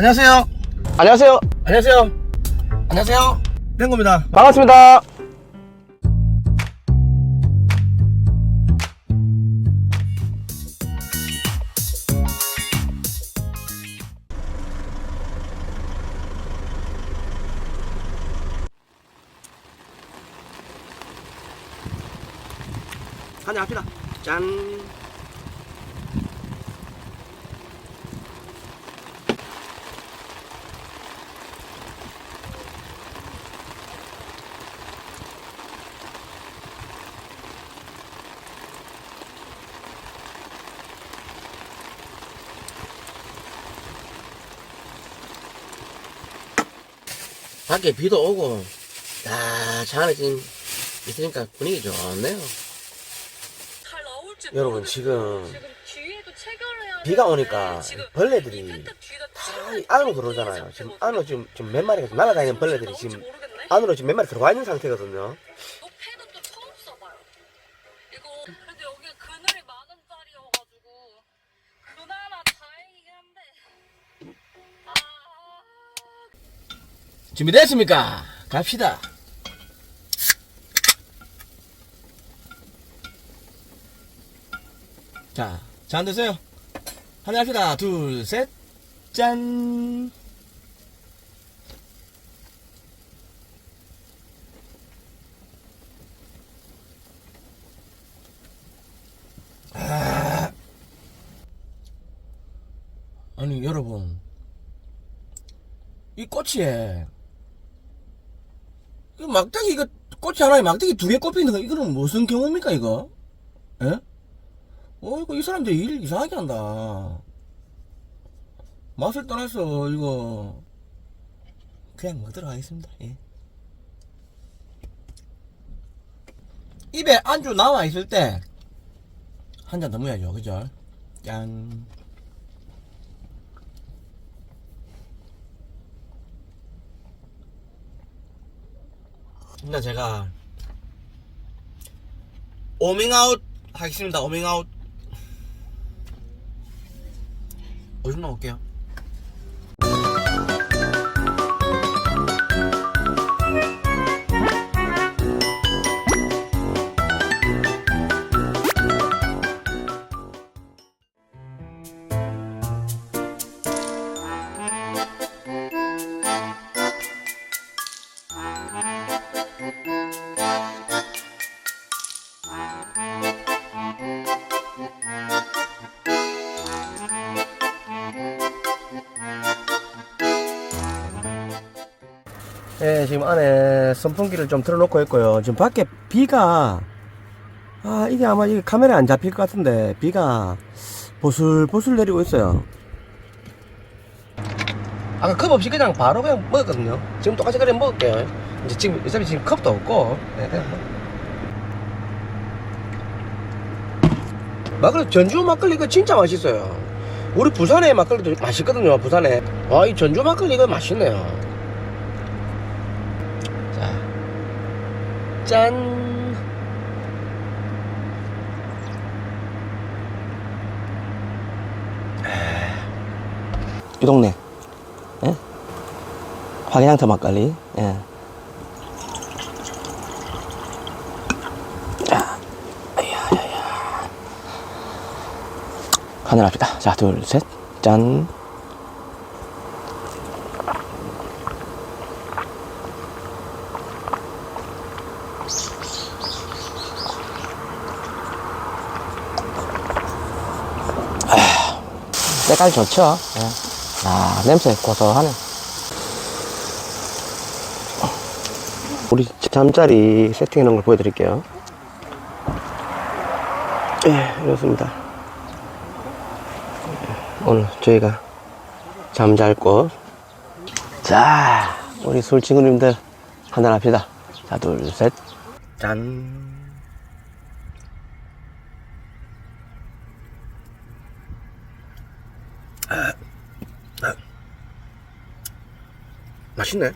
안녕하세요. 안녕하세요. 안녕하세요. 안녕하세요. 땡구입니다. 반갑습니다. 한잔 합시다. 짠. 밖에 비도 오고, 야, 차 안에 지금 있으니까 분위기 좋네요. 여러분. 지금 비가 오니까 벌레들이 다 안으로 들어오잖아요. 지금. 안으로 지금, 지금 몇 마리가 날아다니는 벌레들이 지금. 안으로 지금 몇 마리 들어와 있는 상태거든요. 준비됐습니까? 갑시다. 자, 잔 드세요. 한잔 합시다. 둘, 셋, 짠. 아. 아니, 여러분. 이 꽃이에 이 막대기 이거 꽃이 하나에 막대기 두 개 꼽히는 거 이거는 무슨 경우입니까 이거? 예? 어 이거 이 사람들 일 이상하게 한다. 맛을 떠나서 이거 그냥 먹도록 하겠습니다. 예. 입에 안주 남아 있을 때 한 잔 더 먹어야죠, 그죠? 짠. 일단 제가 오밍아웃 하겠습니다. 오밍아웃. 오줌 나올게요. 지금 안에 선풍기를 좀 틀어놓고 있고요. 지금 밖에 비가, 아, 이게 아마 이게 카메라에 안 잡힐 것 같은데, 비가 보슬보슬 내리고 있어요. 아까 컵 없이 그냥 바로 그냥 먹었거든요. 지금 똑같이 그냥 먹을게요. 이제 지금, 어차피 지금 컵도 없고, 네, 그냥 먹- 막걸리, 전주 막걸리 이거 진짜 맛있어요. 우리 부산의 막걸리도 맛있거든요, 부산에. 와, 이 전주 막걸리 이거 맛있네요. 짠. 이 동네, 예? 황양터 막걸리, 예. 자, 아야, 아야. 한잔 합시다. 자, 둘, 셋, 짠. 색깔 좋죠? 예. 아, 냄새 고소하네. 우리 잠자리 세팅해 놓은 걸 보여드릴게요. 예, 이렇습니다. 오늘 저희가 잠잘 곳. 자, 우리 술 친구님들 한잔 합시다. 자, 둘, 셋. 짠. 맛있네.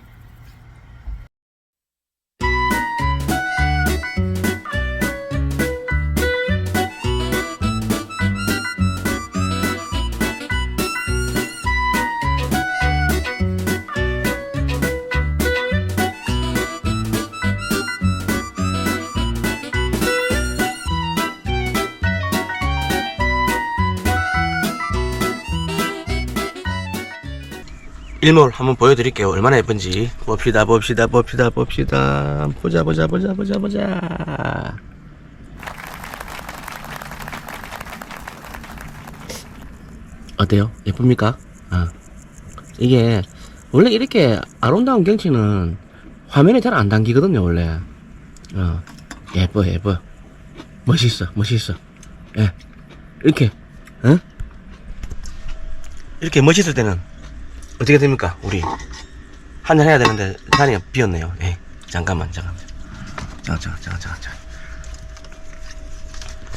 일몰 한번 보여드릴게요. 얼마나 예쁜지. 봅시다, 봅시다, 봅시다, 봅시다. 보자, 보자, 보자, 보자, 보자. 어때요? 예쁩니까? 아. 이게, 원래 이렇게 아름다운 경치는 화면에 잘 안 담기거든요, 원래. 어. 예뻐, 예뻐. 멋있어, 멋있어. 예. 이렇게, 어? 이렇게 멋있을 때는 어떻게 됩니까? 우리 한잔 해야 되는데 자리가 비었네요. 예. 잠깐만, 잠깐만. 잠깐, 잠깐, 잠깐, 잠깐, 잠깐.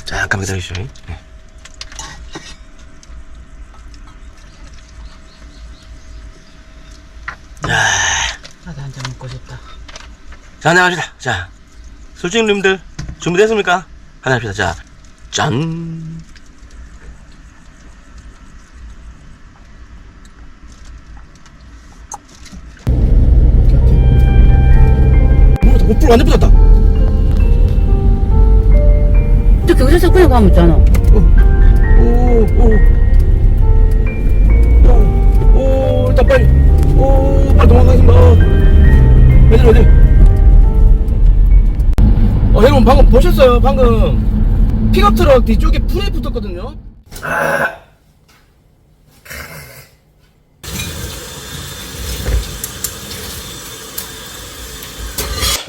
잠깐 기다려주시오. 예. 나도 한잔 먹고 싶다. 자, 나갑시다. 자, 술집님들 준비됐습니까? 하나 합시다. 자, 짠. 오, 불 완전 붙었다. 저 경찰서 그냥 가면 있잖아. 오, 오. 오, 오, 일단 빨리. 오, 빨리 도망가겠습니다. 어디, 어디. 어, 여러분, 방금 보셨어요? 방금 픽업 트럭 뒤쪽에 불이 붙었거든요?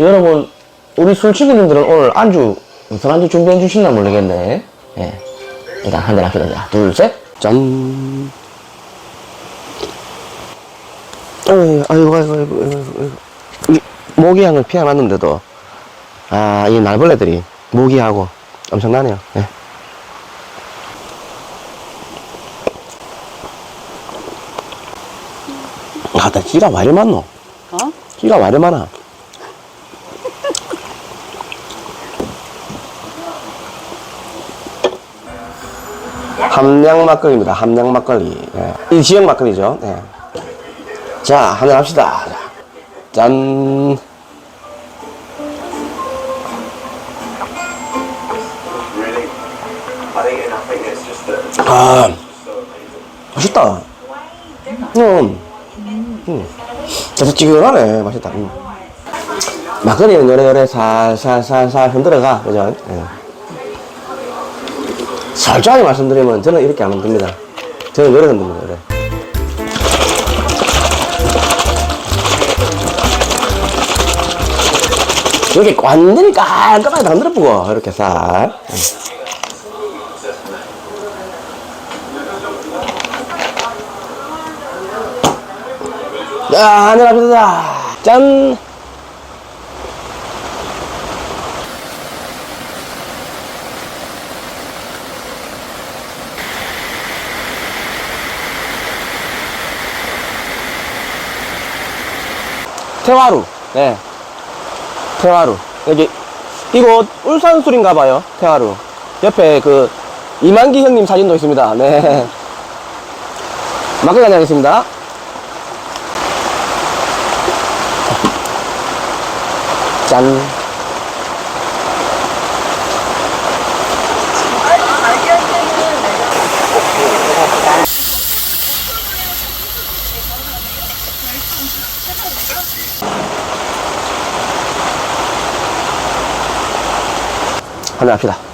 여러분, 우리 술친구님들은 오늘 안주, 무슨 안주 준비해 주시나 모르겠네. 예. 일단 한잔 합시다. 자, 둘, 셋. 짠. 어이, 아이고, 아이고, 아이고, 아이고, 아이고. 이 모기향을 피해놨는데도, 아, 이 날벌레들이 모기하고 엄청나네요. 예. 아, 나 찌가 와 이리 많노? 어? 찌가 와 이리 많아? 함양 막걸리입니다. 함양 막걸리. 예. 이 지역 막걸리죠. 예. 자, 한잔 합시다. 자, 짠. 아, 맛있다. 음, 음. 자석지근하네. 맛있다. 음. 막걸리는 요래요래 살살살살 흔들어가. 그죠? 예. 솔직하게 말씀드리면 저는 이렇게 안 흔듭니다. 저는 요래 흔듭니다. 요래. 여기 완전히 깔끔하게 다 흔들어보고 이렇게 살. 자, 한잔 합시다. 짠! 태화루. 네. 태화루. 여기, 이곳 울산술인가 봐요. 태화루. 옆에 그, 이만기 형님 사진도 있습니다. 네. 막걸리 한잔 하겠습니다. 짠. 한잔 합시다.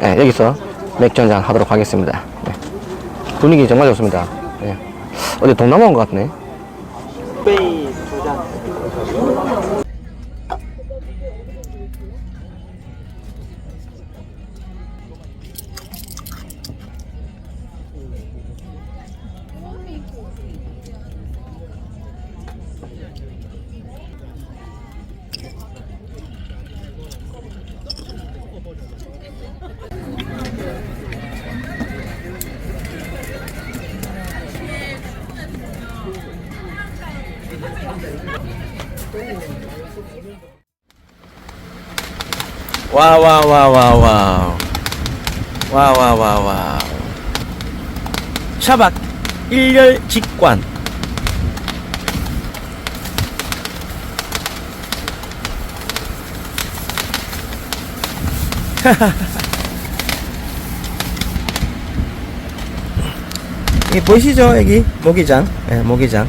네, 여기서 맥주 한잔 하도록 하겠습니다. 네. 분위기 정말 좋습니다. 네. 어디 동남아 온 것 같네. 와, 와, 와, 와, 와. 와, 와, 와, 와. 차박 일렬 직관. 이 보이시죠 여기 모기장 예 모기장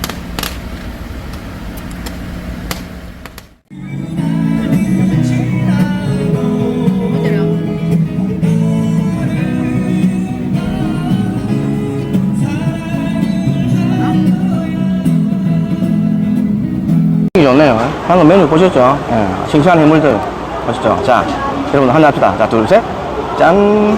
방금 메뉴 보셨죠? 예, 싱싱한 해물들 보셨죠? 자 여러분 한잔 합시다. 자 둘 셋 짠.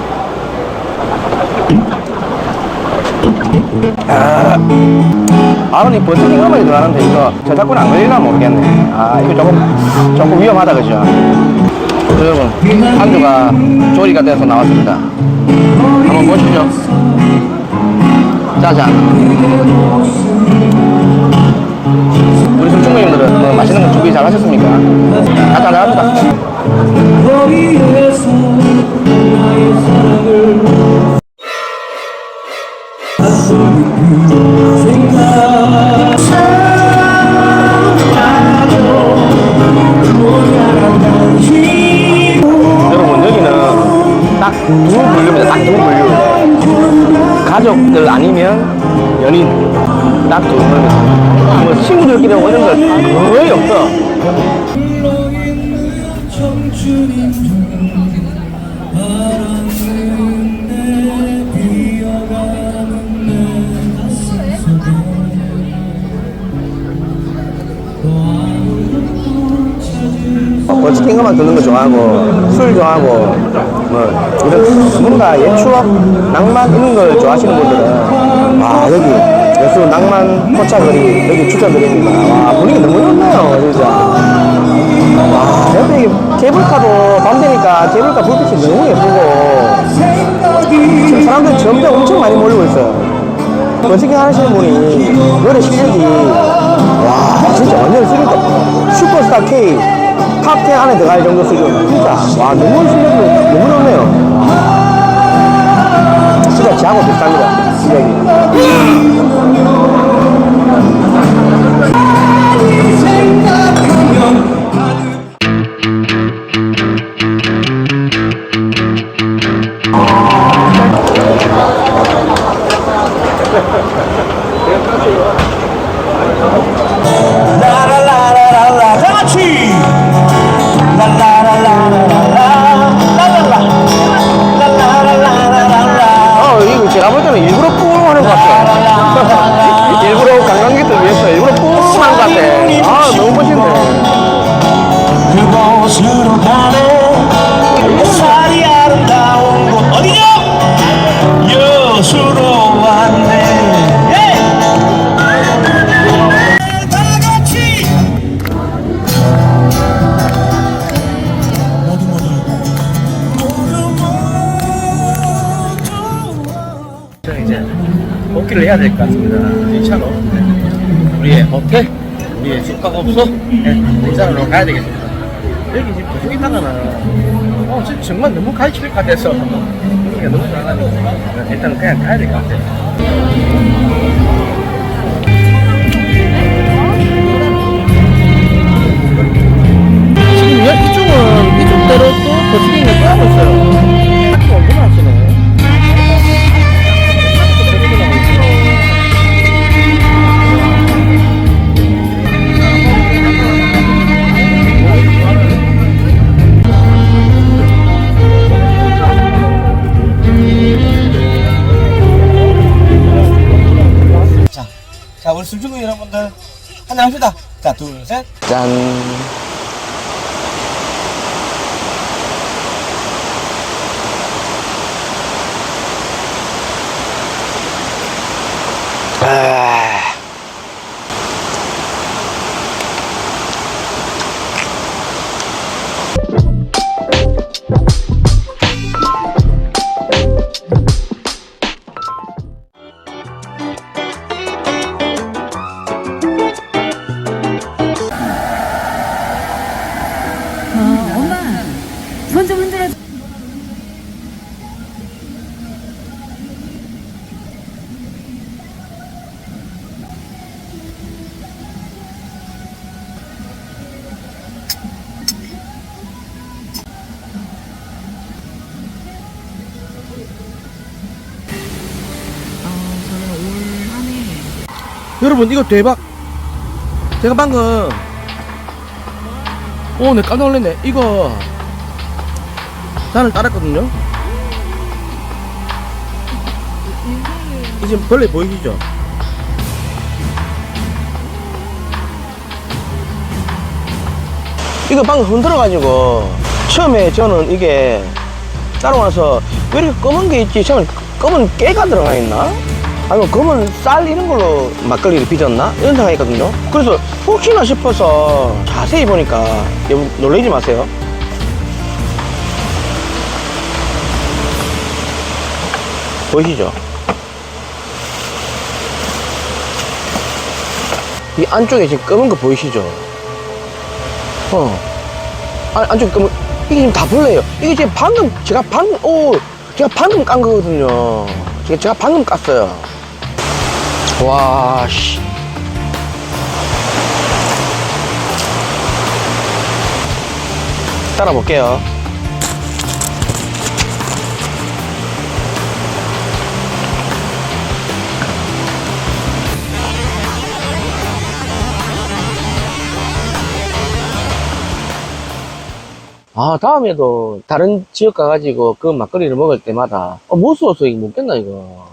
아론이 버티킹 한번이 들어가는데 이거? 저작권 안 걸리나 모르겠네. 아 이거 조금 조금 위험하다 그죠? 여러분 안주가 조리가 돼서 나왔습니다. 한번 보시죠. 짜잔 술중국님들은 뭐 맛있는 거 준비 잘 하셨습니까? 자, 한잔 합니다 여러분 여기는 딱 두 분류입니다 딱 두 분류 가족들 아니면 연인 분류입니다 뭐 친구들끼리 오는 거 거의 없어. 버치킨 것만 듣는 거 좋아하고 술 좋아하고 뭐 이런 뭔가 옛 추억 낭만 이런 걸 좋아하시는 분들은 와 여기 여수 낭만 포차거리 여기 추천드립니다. 와 분위기 너무 좋네요 진짜. 와 옆에 케이블카도 밤 되니까 케이블카 불빛이 너무 예쁘고. 지금 사람들 점점 엄청 많이 몰리고 있어요. 버치킨 하시는 분이 노래 실력이 와 진짜 완전 수준급 슈퍼스타 K 탑10 안에 들어갈 정도 수준. 진짜 와 너무 실력이 너무 좋네요. 진짜 지하고 비슷합니다 쓰레기 위해서 일부러 뿡 하는 것 같아. 아 너무 멋있네. 그곳으로 가네. 햇살이 아름다운 곳. 어디냐 여수로 왔네. 예! 다 같이 모두 모두 저는 이제 복귀를 해야 될 것 같습니다. 이 차로 우리의 호텔, 우리의 숙박업소, 네, 이 차로 가야 되겠습니다. 여기 지금 계속 있다가는 어, 지금 정말 너무 것 같아서 분위기가 너무 좋아가지고 일단 그냥 가야 될 것 같아요. dan 여러분 이거 대박. 제가 방금 오내 깜짝 놀랐네. 이거 산을 따랐거든요. 이 지금 벌레 보이시죠? 이거 방금 흔들어가지고 처음에 저는 이게 따라와서 왜 이렇게 검은 게 있지 저는 검은 깨가 들어가 있나? 아니면 검은 쌀 이런 걸로 막걸리를 빚었나? 이런 생각했거든요 그래서 혹시나 싶어서 자세히 보니까 여러분 놀라지 마세요 보이시죠? 이 안쪽에 지금 검은 거 보이시죠? 어. 안, 안쪽에 검은, 이게 지금 다 벌레예요. 이게 지금 방금, 제가 방금, 오, 제가 방금 깐 거거든요. 제가 방금 깠어요. 와, 씨. 따라 볼게요. 아, 다음에도 다른 지역 가가지고 그 막걸리를 먹을 때마다, 어, 못 써서 이거 먹겠나, 이거.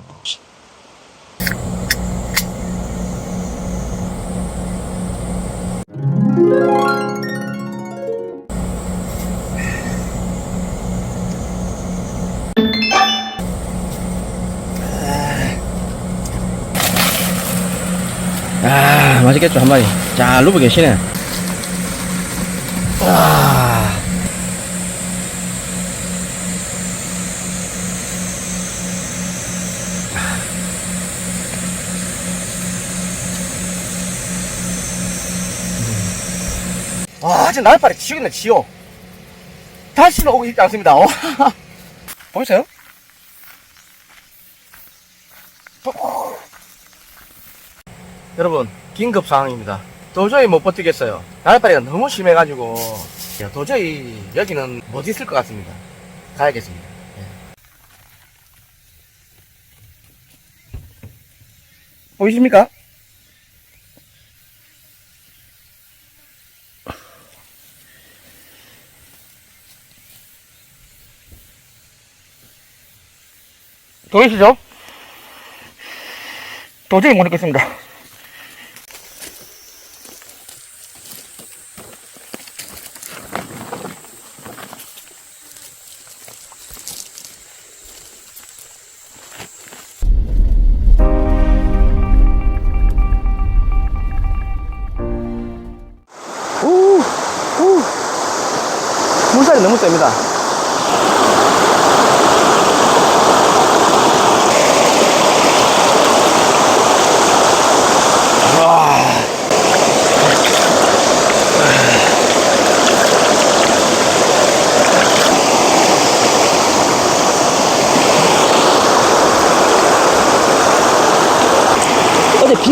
아, 맛있겠죠, 한 마리. 자, 루브 계시네. 아. 아, 진짜 날파리 지우겠네, 지워. 다시는 오고 싶지 않습니다. 어. 보이세요? 어. 여러분, 긴급 상황입니다. 도저히 못 버티겠어요. 날파리가 너무 심해가지고, 도저히 여기는 못 있을 것 같습니다. 가야겠습니다. 예. 보이십니까? 보이시죠? 도저히 못 있겠습니다.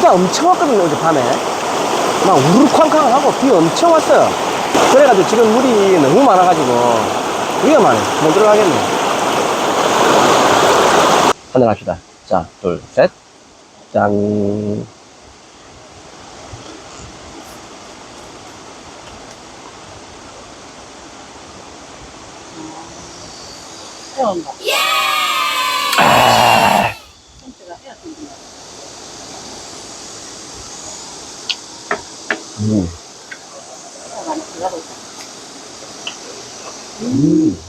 비가 엄청 왔거든요, 어제 밤에. 막 우르르 쾅쾅 하고 비 엄청 왔어요. 그래가지고 지금 물이 너무 많아가지고 위험하네. 못 들어가겠네. 하늘 합시다. 자, 둘, 셋. 짠. 태운다. 음. 이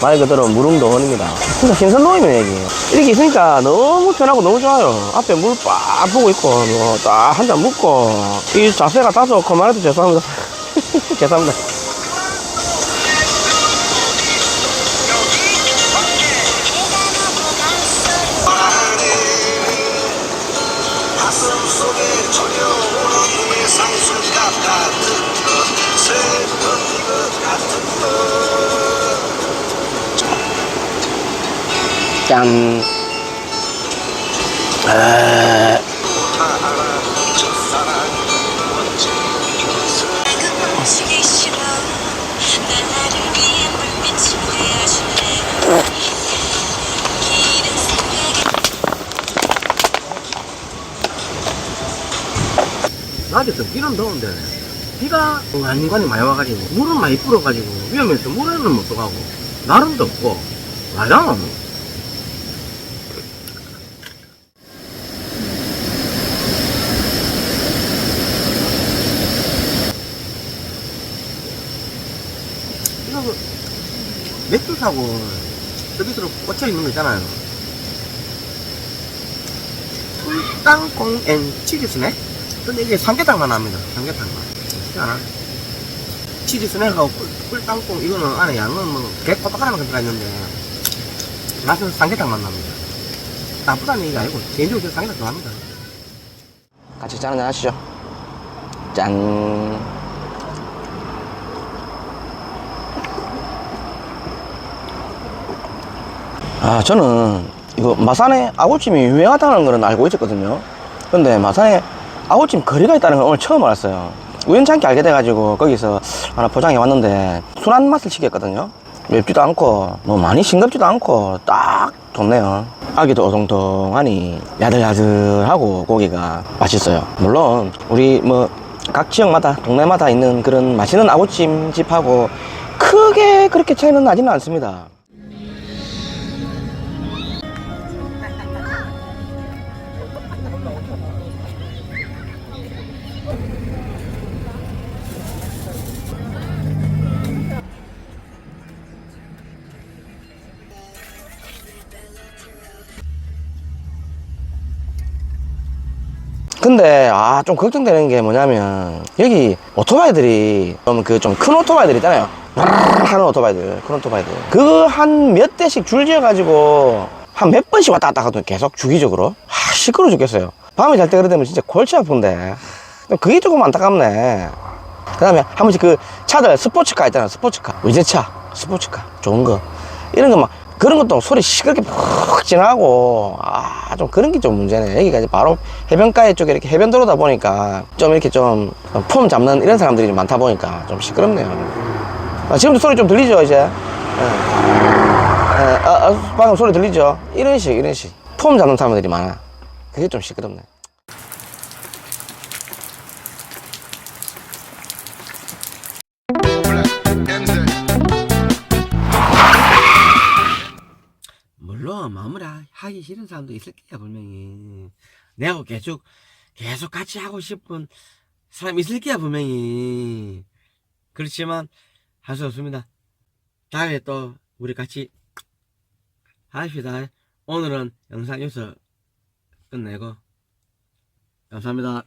말 그대로 무릉도원입니다. 진짜 신선로이네, 여기. 이렇게 있으니까 너무 편하고 너무 좋아요. 앞에 물 빡 보고 있고, 뭐, 딱 한잔 먹고. 이 자세가 다 좋고 말해도 죄송합니다. 죄송합니다. 같은 것 새로운 것 같은 것 짠. 시기 싫어 난 나를 위해 불빛을 내어줄래 길은 생각에 낮에 좀 비는 더운데 비가 한간이 많이 와가지고 물은 많이 불어가지고 위험해서 물에는 못 들어가고 덥고 맞아 이거 그 사고 서비스로 꽂혀 있는 거 있잖아요 꿀땅콩 앤 치즈 스낵 근데 이게 삼계탕만 합니다. 삼계탕만. 쉽지 않아. 치즈 스낵하고 꿀, 꿀땅콩 이거는 안에 양은 뭐 개 꼬박하나만 들어가 있는데 맛은 삼계탕만 납니다. 나쁘다는 얘기가 아니고 개인적으로 삼계탕 좋아합니다. 같이 짠 한잔 하시죠. 짠. 아 저는 이거 마산에 아구찜이 유명하다는 걸 알고 있었거든요. 근데 마산에 아구찜 거리가 있다는 걸 오늘 처음 알았어요. 우연찮게 알게 돼가지고 거기서 하나 포장해 왔는데 순한 맛을 시켰거든요. 맵지도 않고 뭐 많이 싱겁지도 않고 딱 좋네요. 아기도 오동통하니 야들야들하고 고기가 맛있어요. 물론 우리 뭐 각 지역마다 동네마다 있는 그런 맛있는 아구찜 집하고 크게 그렇게 차이는 나지는 않습니다 근데 아 좀 걱정되는 게 뭐냐면 여기 오토바이들이 좀 그 좀 큰 오토바이들 있잖아요. 하는 오토바이들 큰 오토바이들. 그 한 몇 대씩 줄지어 가지고 한 몇 번씩 왔다 갔다 하거든요 계속 주기적으로. 아 시끄러워 죽겠어요. 밤에 잘 때 그러다 보면 진짜 골치 아픈데. 그게 조금 안타깝네. 그 다음에 한 번씩 그 차들 스포츠카 있잖아요 스포츠카. 외제차 스포츠카. 좋은 거. 이런 거 막 그런 것도 소리 시끄럽게 푹 지나가고 아 좀 그런 게 좀 문제네. 여기가 이제 바로 해변가에 쪽에 이렇게 해변도로다 보니까 좀 이렇게 좀 폼 잡는 이런 사람들이 좀 많다 보니까 좀 시끄럽네요. 아, 지금도 소리 좀 들리죠 이제? 예. 예, 아, 아, 방금 소리 들리죠? 이런 식 이런 식폼 잡는 사람들이 많아. 그게 좀 시끄럽네 하기 싫은 사람도 있을 거야 분명히. 내하고 계속 계속 같이 하고 싶은 사람 있을 거야 분명히. 그렇지만 할 수 없습니다. 다음에 또 우리 같이 합시다. 오늘은 영상 여기서 끝내고 감사합니다